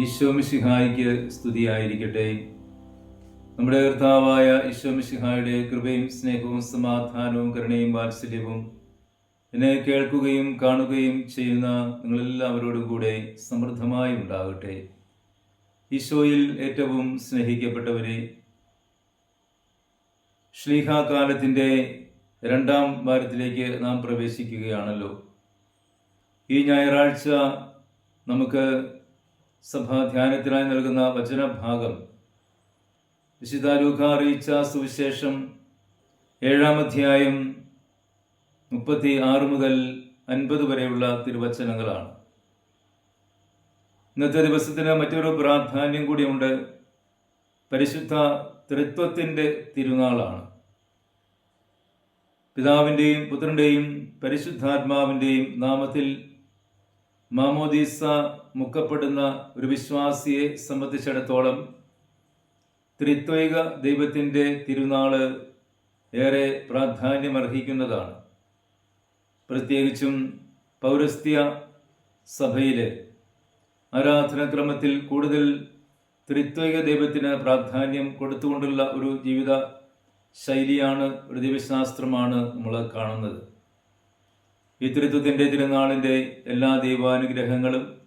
ഈശോമിഷിഹായിക്ക് സ്തുതിയായിരിക്കട്ടെ. നമ്മുടെ കർത്താവായ ഈശോമിശിഹായുടെ കൃപയും സ്നേഹവും സമാധാനവും കരുണയും വാത്സല്യവും എന്നെ കേൾക്കുകയും കാണുകയും ചെയ്യുന്ന നിങ്ങളെല്ലാവരോടും കൂടെ സമൃദ്ധമായി ഉണ്ടാകട്ടെ. ഈശോയിൽ ഏറ്റവും സ്നേഹിക്കപ്പെട്ടവരെ ശ്ലീഹാകാലത്തിന്റെ രണ്ടാം വാരത്തിലേക്ക് നാം പ്രവേശിക്കുകയാണല്ലോ. ഈ ഞായറാഴ്ച നമുക്ക് സഭാധ്യാനത്തിനായി നൽകുന്ന വചനഭാഗം. വിശുദ്ധ ലൂക്ക അറിയിച്ച സുവിശേഷം ഏഴാം അധ്യായം മുപ്പത്തി ആറ് മുതൽ അൻപത് വരെയുള്ള തിരുവചനങ്ങളാണ്. ഇന്നത്തെ ദിവസത്തിന് മറ്റൊരു പ്രാധാന്യം കൂടിയുണ്ട്. പരിശുദ്ധ തൃത്വത്തിന്റെ തിരുനാളാണ്. പിതാവിന്റെയും പുത്രന്റെയും പരിശുദ്ധാത്മാവിന്റെയും നാമത്തിൽ മാമോദീസ മുക്കപ്പെടുന്ന ഒരു വിശ്വാസിയെ സംബന്ധിച്ചിടത്തോളം ത്രിത്വൈക ദൈവത്തിന്റെ തിരുനാൾ ഏറെ പ്രാധാന്യമർഹിക്കുന്നതാണ്. പ്രത്യേകിച്ചും പൗരസ്ത്യ സഭയിലെ ആരാധനക്രമത്തിൽ കൂടുതൽ ത്രിത്വൈക ദൈവത്തിന് പ്രാധാന്യം കൊടുത്തുകൊണ്ടുള്ള ഒരു ജീവിത ശൈലിയാണ് ഒരു ദൈവശാസ്ത്രമാണ് നമ്മൾ കാണുന്നത്. ഈ ത്രിത്വത്തിന്റെ തിരുനാളിന്റെ എല്ലാ ദൈവാനുഗ്രഹങ്ങളും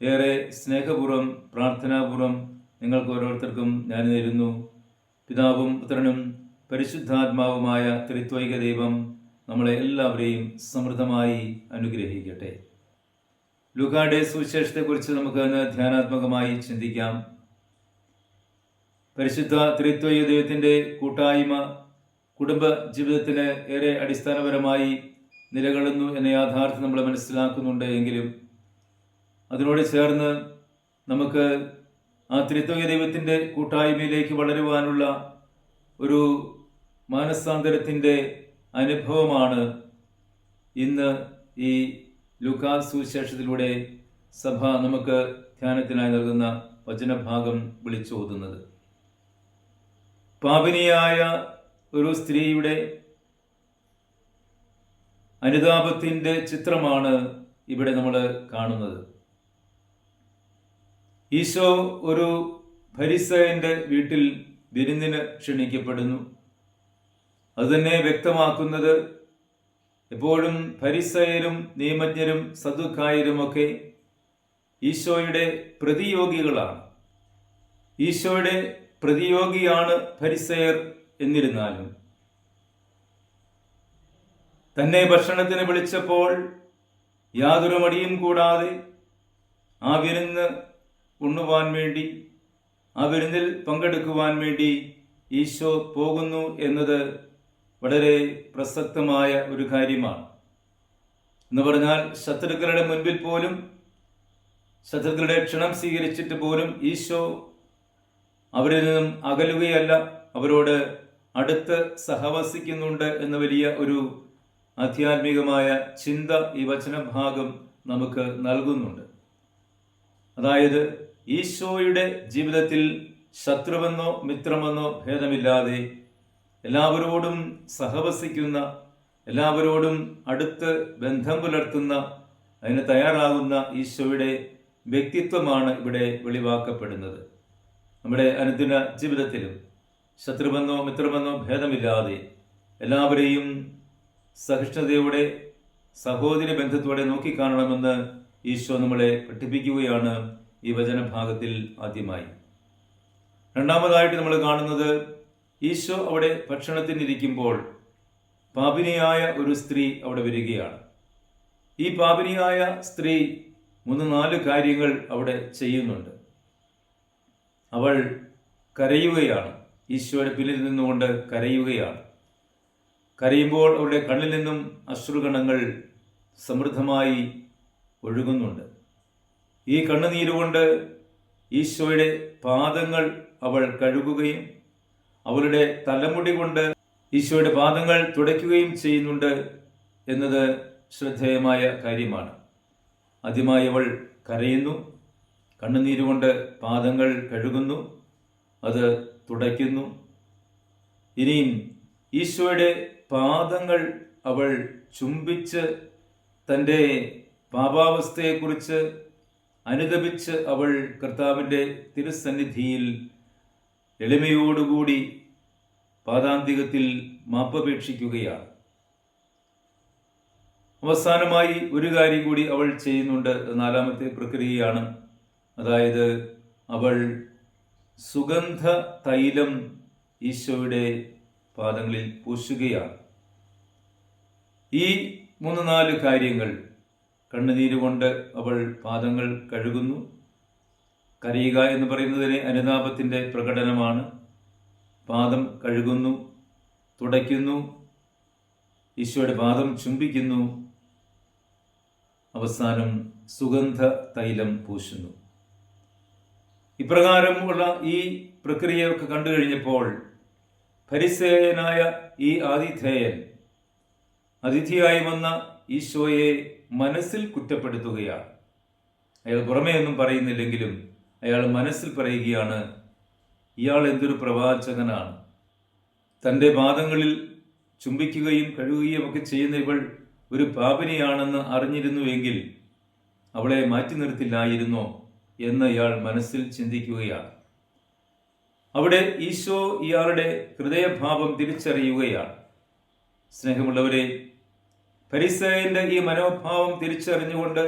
ഏറെ സ്നേഹപൂർവം പ്രാർത്ഥനാപൂർവം നിങ്ങൾക്ക് ഓരോരുത്തർക്കും ഞാൻ നേരുന്നു. പിതാവും പുത്രനും പരിശുദ്ധാത്മാവുമായ ത്രിത്വൈക ദൈവം നമ്മളെ എല്ലാവരെയും സമൃദ്ധമായി അനുഗ്രഹിക്കട്ടെ. ലുക്കായുടെ സുവിശേഷത്തെക്കുറിച്ച് നമുക്ക് ഇന്ന് ധ്യാനാത്മകമായി ചിന്തിക്കാം. പരിശുദ്ധ ത്രിത്വൈക ദൈവത്തിന്റെ കൂട്ടായ്മ കുടുംബ ജീവിതത്തിന് ഏറെ അടിസ്ഥാനപരമായി നിലകൊള്ളുന്നു എന്ന യാഥാർത്ഥ്യം നമ്മൾ മനസ്സിലാക്കുന്നുണ്ട് എങ്കിലും അതിനോട് ചേർന്ന് നമുക്ക് ആ ത്രിത്വക ദൈവത്തിന്റെ കൂട്ടായ്മയിലേക്ക് വളരുവാനുള്ള ഒരു മാനസാന്തരത്തിന്റെ അനുഭവമാണ് ഇന്ന് ഈ ലുക്കാ സുവിശേഷത്തിലൂടെ സഭ നമുക്ക് ധ്യാനത്തിനായി നൽകുന്ന വചനഭാഗം വിളിച്ചോതുന്നത്. പാപിനിയായ ഒരു സ്ത്രീയുടെ അനുതാപത്തിന്റെ ചിത്രമാണ് ഇവിടെ നമ്മൾ കാണുന്നത്. ഈശോ ഒരു ഭരിസയന്റെ വീട്ടിൽ വിരുന്നിന് ക്ഷണിക്കപ്പെടുന്നു. അതുതന്നെ വ്യക്തമാക്കുന്നത് എപ്പോഴും ഭരിസയരും നിയമജ്ഞരും സദുക്കായരുമൊക്കെ ഈശോയുടെ പ്രതിയോഗികളാണ്. ഈശോയുടെ പ്രതിയോഗിയാണ് ഭരിസയർ എന്നിരുന്നാലും. തന്നെ ഭക്ഷണത്തിന് വിളിച്ചപ്പോൾ യാതൊരു മടിയും കൂടാതെ ആ വിരുന്ന് ഉണ്ണുവാൻ വേണ്ടി ആ വിരുന്നിൽ പങ്കെടുക്കുവാൻ വേണ്ടി ഈശോ പോകുന്നു എന്നത് വളരെ പ്രസക്തമായ ഒരു കാര്യമാണ്. എന്ന് പറഞ്ഞാൽ ശത്രുക്കളുടെ മുൻപിൽ പോലും ശത്രുക്കളുടെ ക്ഷണം സ്വീകരിച്ചിട്ട് പോലും ഈശോ അവരിൽ നിന്നും അകലുകയല്ല അവരോട് അടുത്ത് സഹവസിക്കുന്നുണ്ട് എന്ന വലിയ ഒരു ആധ്യാത്മികമായ ചിന്ത ഈ വചനഭാഗം നമുക്ക് നൽകുന്നുണ്ട്. അതായത് ഈശോയുടെ ജീവിതത്തിൽ ശത്രുവെന്നോ മിത്രമെന്നോ ഭേദമില്ലാതെ എല്ലാവരോടും സഹവസിക്കുന്ന എല്ലാവരോടും അടുത്ത് ബന്ധം പുലർത്തുന്ന അതിന് തയ്യാറാകുന്ന ഈശോയുടെ വ്യക്തിത്വമാണ് ഇവിടെ വെളിവാക്കപ്പെടുന്നത്. നമ്മുടെ അനുദിന ജീവിതത്തിലും ശത്രുവെന്നോ മിത്രമെന്നോ ഭേദമില്ലാതെ എല്ലാവരെയും സഹിഷ്ണുതയോടെ സഹോദര ബന്ധത്തോടെ നോക്കിക്കാണണമെന്ന് ഈശോ നമ്മളെ പഠിപ്പിക്കുകയാണ്. ഈ വചന ഭാഗത്തിൽ ആദ്യമായി. രണ്ടാമതായിട്ട് നമ്മൾ കാണുന്നത് ഈശോ അവിടെ ഭക്ഷണത്തിനിരിക്കുമ്പോൾ പാപിനിയായ ഒരു സ്ത്രീ അവിടെ വരികയാണ്. ഈ പാപിനിയായ സ്ത്രീ മൂന്ന് നാല് കാര്യങ്ങൾ അവിടെ ചെയ്യുന്നുണ്ട്. അവൾ കരയുകയാണ്. ഈശോയുടെ പിന്നിൽ നിന്നുകൊണ്ട് കരയുകയാണ്. കരയുമ്പോൾ അവരുടെ കണ്ണിൽ നിന്നും അശ്രുഗണങ്ങൾ സമൃദ്ധമായി ഒഴുകുന്നുണ്ട്. ഈ കണ്ണുനീരുകൊണ്ട് ഈശോയുടെ പാദങ്ങൾ അവൾ കഴുകുകയും അവളുടെ തലമുടി കൊണ്ട് ഈശോയുടെ പാദങ്ങൾ തുടയ്ക്കുകയും ചെയ്യുന്നുണ്ട് എന്നത് ശ്രദ്ധേയമായ കാര്യമാണ്. ആദ്യമായി അവൾ കരയുന്നു കണ്ണുനീരുകൊണ്ട് പാദങ്ങൾ കഴുകുന്നു അത് തുടയ്ക്കുന്നു. ഇനിയും ഈശോയുടെ പാദങ്ങൾ അവൾ ചുംബിച്ച് തന്റെ പാപാവസ്ഥയെക്കുറിച്ച് അനുദപിച്ച് അവൾ കർത്താവിന്റെ തിരുസന്നിധിയിൽ എളിമയോടുകൂടി പാദാന്തികത്തിൽ മാപ്പപേക്ഷിക്കുകയാണ്. അവസാനമായി ഒരു കാര്യം കൂടി അവൾ ചെയ്യുന്നുണ്ട്. നാലാമത്തെ പ്രക്രിയയാണ്. അതായത് അവൾ സുഗന്ധ തൈലം ഈശോയുടെ പാദങ്ങളിൽ പൂശുകയാണ്. ഈ മൂന്ന് നാല് കാര്യങ്ങൾ കണ്ണുനീര് കൊണ്ട് അവൾ പാദങ്ങൾ കഴുകുന്നു. കരയുക എന്ന് പറയുന്നതിന് അനുതാപത്തിന്റെ പ്രകടനമാണ്. പാദം കഴുകുന്നു തുടയ്ക്കുന്നു. ഈശോയുടെ പാദം ചുംബിക്കുന്നു. അവസാനം സുഗന്ധ തൈലം പൂശുന്നു. ഇപ്രകാരമുള്ള ഈ പ്രക്രിയയൊക്കെ കണ്ടു കഴിഞ്ഞപ്പോൾ പരിസേനായ ഈ ആതിഥേയൻ അതിഥിയായി വന്ന ഈശോയെ മനസ്സിൽ കുറ്റപ്പെടുത്തുകയാണ്. അയാൾ പുറമേ ഒന്നും പറയുന്നില്ലെങ്കിലും അയാൾ മനസ്സിൽ പറയുകയാണ് ഇയാൾ എന്തൊരു പ്രവാചകനാണ്. തന്റെ പാദങ്ങളിൽ ചുംബിക്കുകയും കഴുകുകയും ഒക്കെ ചെയ്യുന്ന ഇവൾ ഒരു പാപിനിയാണെന്ന് അറിഞ്ഞിരുന്നുവെങ്കിൽ അവളെ മാറ്റി നിർത്തില്ലായിരുന്നോ? എന്ന് ഇയാൾ മനസ്സിൽ ചിന്തിക്കുകയാണ്. അവിടെ ഈശോ ഇയാളുടെ ഹൃദയഭാവം തിരിച്ചറിയുകയാണ്. സ്നേഹമുള്ളവരെ പരിസയന്റെ ഈ മനോഭാവം തിരിച്ചറിഞ്ഞുകൊണ്ട്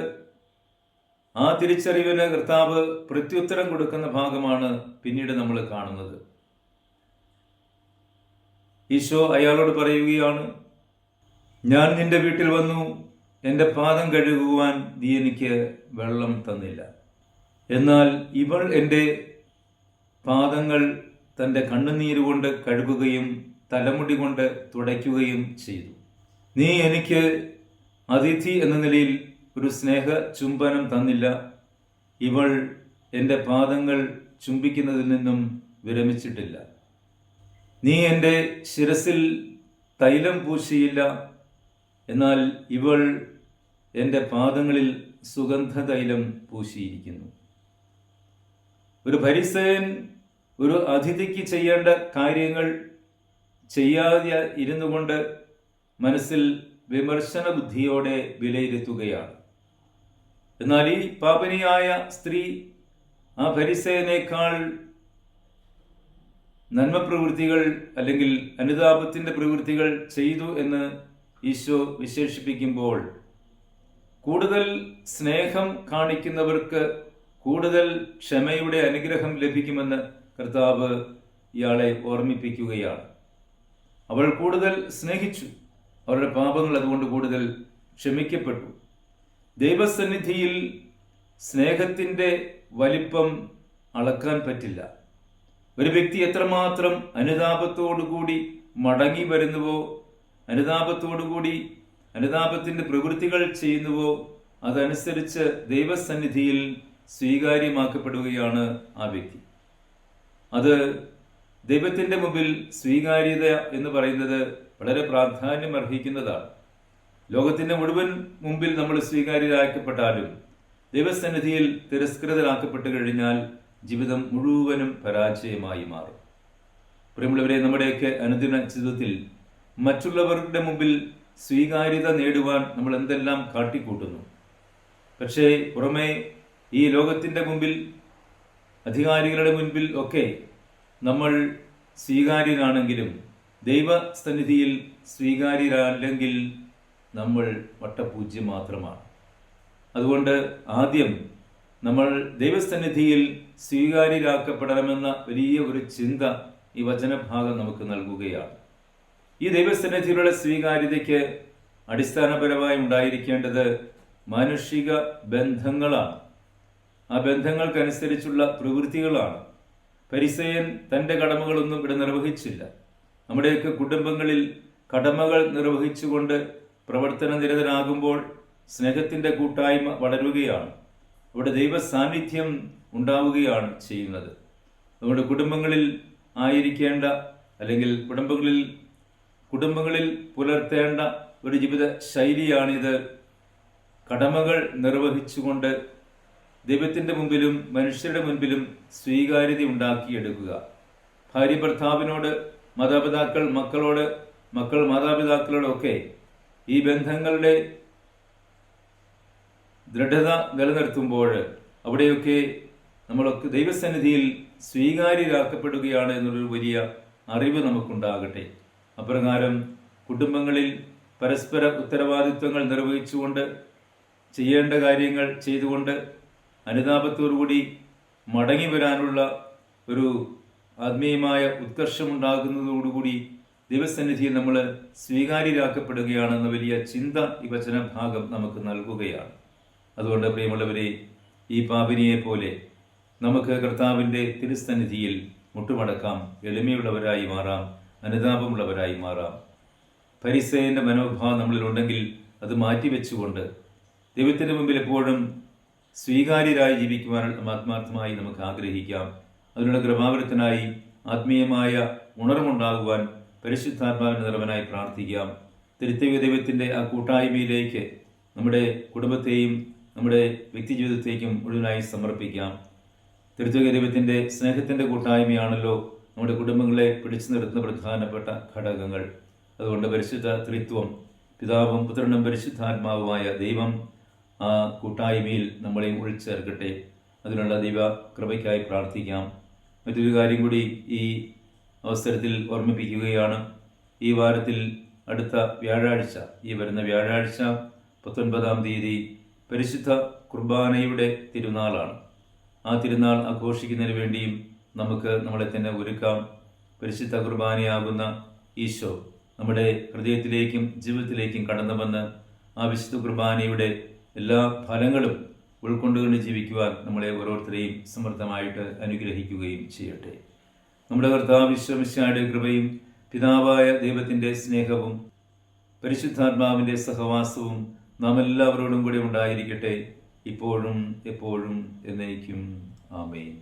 ആ തിരിച്ചറിവിന് കർത്താവ് പ്രത്യുത്തരം കൊടുക്കുന്ന ഭാഗമാണ് പിന്നീട് നമ്മൾ കാണുന്നത്. ഈശോ അയാളോട് പറയുകയാണ് ഞാൻ നിന്റെ വീട്ടിൽ വന്നു എന്റെ പാദം കഴുകുവാൻ നീ എനിക്ക് വെള്ളം തന്നില്ല. എന്നാൽ ഇവൾ എന്റെ പാദങ്ങൾ തന്റെ കണ്ണുനീരുകൊണ്ട് കഴുകുകയും തലമുടി കൊണ്ട് തുടയ്ക്കുകയും ചെയ്തു. നീ എനിക്ക് അതിഥി എന്ന നിലയിൽ ഒരു സ്നേഹ ചുംബനം തന്നില്ല. ഇവൾ എന്റെ പാദങ്ങൾ ചുംബിക്കുന്നതിൽ നിന്നും വിരമിച്ചിട്ടില്ല. നീ എന്റെ ശിരസിൽ തൈലം പൂശിയില്ല. എന്നാൽ ഇവൾ എന്റെ പാദങ്ങളിൽ സുഗന്ധ തൈലം പൂശിയിരിക്കുന്നു. ഒരു ഭരിസയൻ ഒരു അതിഥിക്ക് ചെയ്യേണ്ട കാര്യങ്ങൾ ചെയ്യാതെ ഇരുന്നു കൊണ്ട് മനസ്സിൽ വിമർശന ബുദ്ധിയോടെ വിലയിരുത്തുകയാണ്. എന്നാൽ ഈ പാപനിയായ സ്ത്രീ ആ പരിസയനേക്കാൾ നന്മ പ്രവൃത്തികൾ അല്ലെങ്കിൽ അനുതാപത്തിന്റെ പ്രവൃത്തികൾ ചെയ്തു എന്ന് ഈശോ വിശേഷിപ്പിക്കുമ്പോൾ കൂടുതൽ സ്നേഹം കാണിക്കുന്നവർക്ക് കൂടുതൽ ക്ഷമയുടെ അനുഗ്രഹം ലഭിക്കുമെന്ന് കർത്താവ് ഇയാളെ ഓർമ്മിപ്പിക്കുകയാണ്. അവൾ കൂടുതൽ സ്നേഹിച്ചു. അവരുടെ പാപങ്ങൾ അതുകൊണ്ട് കൂടുതൽ ക്ഷമിക്കപ്പെട്ടു. ദൈവസന്നിധിയിൽ സ്നേഹത്തിന്റെ വലിപ്പം അളക്കാൻ പറ്റില്ല. ഒരു വ്യക്തി എത്രമാത്രം അനുതാപത്തോടുകൂടി മടങ്ങി വരുന്നുവോ അനുതാപത്തോടുകൂടി അനുതാപത്തിന്റെ പ്രവൃത്തികൾ ചെയ്യുന്നുവോ അതനുസരിച്ച് ദൈവസന്നിധിയിൽ സ്വീകാര്യമാക്കപ്പെടുകയാണ് ആ വ്യക്തി. അത് ദൈവത്തിന്റെ മുമ്പിൽ സ്വീകാര്യത എന്ന് പറയുന്നത് വളരെ പ്രാധാന്യം അർഹിക്കുന്നതാണ് ലോകത്തിന്റെ മുഴുവൻ മുമ്പിൽ നമ്മൾ സ്വീകാര്യരാക്കപ്പെട്ടാലും ദൈവസന്നിധിയിൽ തിരസ്കൃതരാക്കപ്പെട്ടു കഴിഞ്ഞാൽ ജീവിതം മുഴുവനും പരാജയമായി മാറും. പ്രിയമുള്ളവരെ നമ്മുടെയൊക്കെ അനുദിന ജീവിതത്തിൽ മറ്റുള്ളവരുടെ മുമ്പിൽ സ്വീകാര്യത നേടുവാൻ നമ്മൾ എന്തെല്ലാം കാട്ടിക്കൂട്ടുന്നു? പക്ഷേ പുറമേ ഈ ലോകത്തിന്റെ മുമ്പിൽ അധികാരികളുടെ മുൻപിൽ ഒക്കെ നമ്മൾ സ്വീകാര്യരാണെങ്കിലും ദൈവസന്നിധിയിൽ സ്വീകാര്യരല്ലെങ്കിൽ നമ്മൾ വട്ടപൂജ്യം മാത്രമാണ് അതുകൊണ്ട് ആദ്യം നമ്മൾ ദൈവസന്നിധിയിൽ സ്വീകാര്യരാക്കപ്പെടണമെന്ന വലിയ ഒരു ചിന്ത ഈ വചനഭാഗം നമുക്ക് നൽകുകയാണ്. ഈ ദൈവസന്നിധിയിലുള്ള സ്വീകാര്യതയ്ക്ക് അടിസ്ഥാനപരമായി ഉണ്ടായിരിക്കേണ്ടത് മാനുഷിക ബന്ധങ്ങളാണ്. ആ ബന്ധങ്ങൾക്കനുസരിച്ചുള്ള പ്രവൃത്തികളാണ്. പരിസയൻ തന്റെ കടമകളൊന്നും ഇവിടെ നിർവഹിച്ചില്ല. നമ്മുടെയൊക്കെ കുടുംബങ്ങളിൽ കടമകൾ നിർവഹിച്ചുകൊണ്ട് പ്രവർത്തന നിരതനാകുമ്പോൾ സ്നേഹത്തിന്റെ കൂട്ടായ്മ വളരുകയാണ്. അവിടെ ദൈവ സാന്നിധ്യം ഉണ്ടാവുകയാണ് ചെയ്യുന്നത്. നമ്മുടെ കുടുംബങ്ങളിൽ ആയിരിക്കേണ്ട അല്ലെങ്കിൽ കുടുംബങ്ങളിൽ കുടുംബങ്ങളിൽ പുലർത്തേണ്ട ഒരു ജീവിത ശൈലിയാണിത്. കടമകൾ നിർവഹിച്ചുകൊണ്ട് ദൈവത്തിന്റെ മുമ്പിലും മനുഷ്യരുടെ മുൻപിലും സ്വീകാര്യത ഉണ്ടാക്കിയെടുക്കുക. ഭാര്യ ഭർത്താവിനോട് മാതാപിതാക്കൾ മക്കളോട് മക്കൾ മാതാപിതാക്കളോടൊക്കെ ഈ ബന്ധങ്ങളുടെ ദൃഢത നിലനിർത്തുമ്പോൾ അവിടെയൊക്കെ നമ്മളൊക്കെ ദൈവസന്നിധിയിൽ സ്വീകാര്യരാക്കപ്പെടുകയാണ് എന്നുള്ളൊരു വലിയ അറിവ് നമുക്കുണ്ടാകട്ടെ. അപ്രകാരം കുടുംബങ്ങളിൽ പരസ്പര ഉത്തരവാദിത്വങ്ങൾ നിർവഹിച്ചുകൊണ്ട് ചെയ്യേണ്ട കാര്യങ്ങൾ ചെയ്തുകൊണ്ട് അനുതാപത്തോടുകൂടി മടങ്ങി വരാനുള്ള ഒരു ആത്മീയമായ ഉത്കർഷമുണ്ടാകുന്നതോടുകൂടി ദൈവസന്നിധിയിൽ നമ്മൾ സ്വീകാര്യരാക്കപ്പെടുകയാണെന്ന വലിയ ചിന്ത ഈ വചനഭാഗം നമുക്ക് നൽകുകയാണ്. അതുകൊണ്ട് പ്രിയമുള്ളവരെ ഈ പാപിനിയെ പോലെ നമുക്ക് കർത്താവിന്റെ തിരുസന്നിധിയിൽ മുട്ടുമടക്കാം. എളിമയുള്ളവരായി മാറാം അനുതാപമുള്ളവരായി മാറാം. പരിസേന്റെ മനോഭാവം നമ്മളിലുണ്ടെങ്കിൽ അത് മാറ്റിവെച്ചുകൊണ്ട് ദൈവത്തിന്റെ മുമ്പിൽ എപ്പോഴും സ്വീകാര്യരായി ജീവിക്കുവാൻ ആത്മാർത്ഥമായി നമുക്ക് ആഗ്രഹിക്കാം. അതിനുള്ള കൃപാവരത്തിനായി ആത്മീയമായ ഉണർവുണ്ടാകുവാൻ പരിശുദ്ധാത്മാവിന് നിറവനായി പ്രാർത്ഥിക്കാം. തിരുത്തവ്യ ദൈവത്തിന്റെ ആ കൂട്ടായ്മയിലേക്ക് നമ്മുടെ കുടുംബത്തെയും നമ്മുടെ വ്യക്തിജീവിതത്തേക്കും മുഴുവനായി സമർപ്പിക്കാം. തിരുത്തവ്യ ദൈവത്തിന്റെ സ്നേഹത്തിന്റെ കൂട്ടായ്മയാണല്ലോ നമ്മുടെ കുടുംബങ്ങളെ പിടിച്ചു നിർത്തുന്ന പ്രധാനപ്പെട്ട ഘടകങ്ങൾ. അതുകൊണ്ട് പരിശുദ്ധ ത്രിത്വം പിതാവും പുത്രനും പരിശുദ്ധാത്മാവുമായ ദൈവം ആ കൂട്ടായ്മയിൽ നമ്മളെയും ഉൾച്ചേർക്കട്ടെ അതിനുള്ള ദൈവ കൃപയ്ക്കായി പ്രാർത്ഥിക്കാം. മറ്റൊരു കാര്യം കൂടി ഈ അവസരത്തിൽ ഓർമ്മിപ്പിക്കുകയാണ്. ഈ വാരത്തിൽ അടുത്ത വ്യാഴാഴ്ച ഈ വരുന്ന വ്യാഴാഴ്ച പത്തൊൻപതാം തീയതി പരിശുദ്ധ കുർബാനയുടെ തിരുനാളാണ്. ആ തിരുനാൾ ആഘോഷിക്കുന്നതിന് വേണ്ടിയും നമുക്ക് നമ്മളെ തന്നെ ഒരുക്കാം. പരിശുദ്ധ കുർബാനയാകുന്ന ഈശോ നമ്മുടെ ഹൃദയത്തിലേക്കും ജീവിതത്തിലേക്കും കടന്നു വന്ന് ആ വിശുദ്ധ കുർബാനയുടെ എല്ലാ ഫലങ്ങളും ഉൾക്കൊണ്ടുകൊണ്ട് ജീവിക്കുവാൻ നമ്മളെ ഓരോരുത്തരെയും സമൃദ്ധമായിട്ട് അനുഗ്രഹിക്കുകയും ചെയ്യട്ടെ. നമ്മുടെ കർത്താവ് വിശ്വമിശായുടെ കൃപയും പിതാവായ ദൈവത്തിന്റെ സ്നേഹവും പരിശുദ്ധാത്മാവിന്റെ സഹവാസവും നാം എല്ലാവരോടും കൂടി ഉണ്ടായിരിക്കട്ടെ. ഇപ്പോഴും എപ്പോഴും എന്നേക്കും. ആമേൻ.